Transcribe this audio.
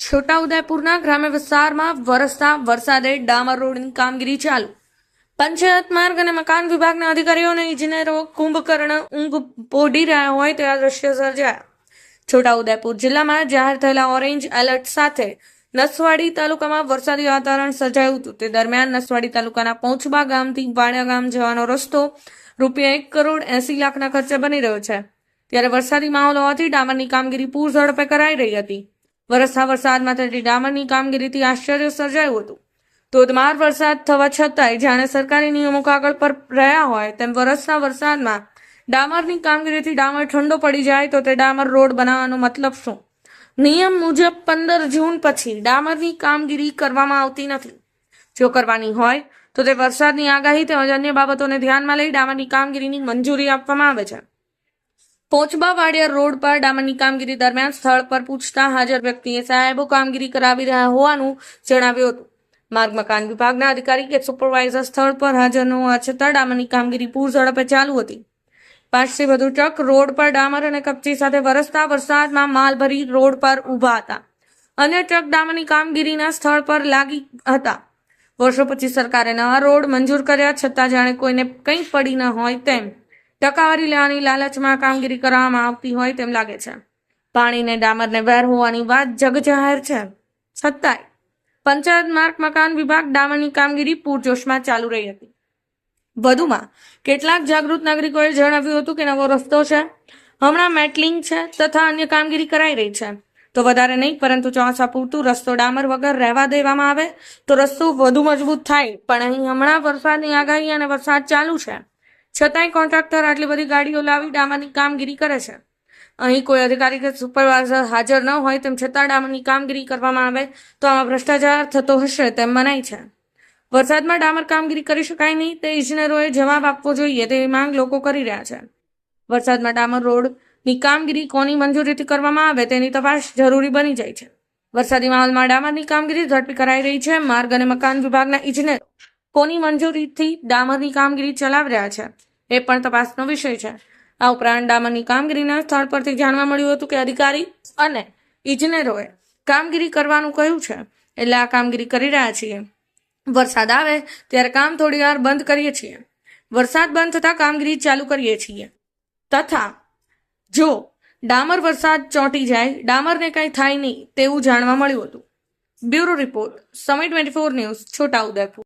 છોટાઉદેપુરના ગ્રામ્ય વિસ્તારમાં વરસતા વરસાદે ડામર રોડની કામગીરી ચાલુ. પંચાયત માર્ગ અને મકાન વિભાગના અધિકારીઓ અને ઇજનેરો, કુંભકર્ણ, ઊંઘ પોઢી રહ્યા હોય તેવા દ્રશ્ય સર્જાયા. છોટાઉદેપુર જિલ્લામાં જાહેર થયેલા ઓરેન્જ એલર્ટ સાથે નસવાડી તાલુકામાં વરસાદી વાતાવરણ સર્જાયું હતું. તે દરમિયાન નસવાડી તાલુકાના પહોંચબા ગામથી વાણિયા ગામ જવાનો રસ્તો રૂપિયા એક કરોડ એસી લાખના ખર્ચે બની રહ્યો છે. ત્યારે વરસાદી માહોલ હોવાથી ડામરની કામગીરી પૂર ઝડપે કરાઈ રહી હતી. વરસતા વરસાદમાં થતી ડામરની કામગીરીથી આશ્ચર્ય સર્જાયું હતું. ધોધમાર વરસાદ થવા છતાંય જાણે સરકારી નિયમો કાગળ પર રહ્યા હોય તેમ વરસના વરસાદમાં ડામરની કામગીરીથી ડામર ઠંડો પડી જાય તો તે ડામર રોડ બનાવવાનો મતલબ શું? નિયમ મુજબ પંદર જૂન પછી ડામરની કામગીરી કરવામાં આવતી નથી. જો કરવાની હોય તો તે વરસાદની આગાહી તેમજ અન્ય બાબતોને ધ્યાનમાં લઈ ડામરની કામગીરીની મંજૂરી આપવામાં આવે છે. પોચબા વાડિયા રોડ પર ડામરની કામગીરી દરમિયાન સ્થળ પર પૂછતા હાજર વ્યક્તિએ સાહેબો કામગીરી કરાવી રહ્યા હોવાનું જણાવ્યું હતું. માર્ગ મકાન વિભાગના અધિકારી કે સુપરવાઇઝર સ્થળ પર હાજર ન હોવા છતાં ડામરની કામગીરી પૂર ઝડપે ચાલુ હતી. પાંચથી વધુ ટ્રક રોડ પર ડામર અને કપચી સાથે વરસતા વરસાદમાં માલ ભરી રોડ પર ઊભા હતા. અન્ય ટ્રક ડામરની કામગીરીના સ્થળ પર લાગી હતા. વર્ષો પછી સરકારે નવા રોડ મંજૂર કર્યા છતાં જાણે કોઈને કંઈ પડી ન હોય તેમ ટકાવારી લેવાની લાલચમાં કામગીરી કરવામાં આવતી હોય તેમ લાગે છે. પાણીને ડામરને વેર હોવાની વાત જગજાહેર છે. છતાંય પંચાયત માર્ગ મકાન વિભાગ ડામરની કામગીરી પૂરજોશમાં ચાલુ રહી હતી. વધુમાં કેટલાક જાગૃત નાગરિકોએ જણાવ્યું હતું કે નવો રસ્તો છે. હમણાં મેટલિંગ છે તથા અન્ય કામગીરી કરાઈ રહી છે. તો વધારે નહીં, પરંતુ ચોમાસા પૂરતું રસ્તો ડામર વગર રહેવા દેવામાં આવે તો રસ્તો વધુ મજબૂત થાય. પણ અહીં હમણાં વરસાદની આગાહી અને વરસાદ ચાલુ છે. છતાંય કોન્ટ્રાક્ટર આટલી બધી ગાડીઓ લાવી ડામરની કામગીરી કરે છે. અહીં કોઈ અધિકારી કે સુપરવાઇઝર હાજર ન હોય તેમ છતાં ડામરની કામગીરી કરવામાં આવે તો આમાં ભ્રષ્ટાચાર થતો હશે તેમ મનાય છે. વરસાદમાં ડામર કામગીરી કરી શકાય નહીં તે ઇજનેરોએ જવાબ આપવો જોઈએ તેવી માંગ લોકો કરી રહ્યા છે. વરસાદમાં ડામર રોડની કામગીરી કોની મંજૂરીથી કરવામાં આવે તેની તપાસ જરૂરી બની જાય છે. વરસાદી માહોલમાં ડામરની કામગીરી ઝડપી કરાઈ રહી છે. માર્ગ અને મકાન વિભાગના ઇજનેરો કોની મંજૂરીથી ડામરની કામગીરી ચલાવી રહ્યા છે? એ પણ તપાસનો વિષય છે. આ ઉપરાંત ડામરની કામગીરીના સ્થળ પરથી જાણવા મળ્યું હતું કે અધિકારી અને ઇજનેરોએ કામગીરી કરવાનું કહ્યું છે. એટલે આ કામગીરી કરી રહ્યા છીએ. વરસાદ આવે ત્યારે કામ થોડી વાર બંધ કરીએ છીએ. વરસાદ બંધ થતાં કામગીરી ચાલુ કરીએ છીએ. તથા જો ડામર વરસાદ ચોંટી જાય, ડામરને કંઈ થાય નહીં તેવું જાણવા મળ્યું હતું. Bureau report, Samay twenty four news Chhotaudepur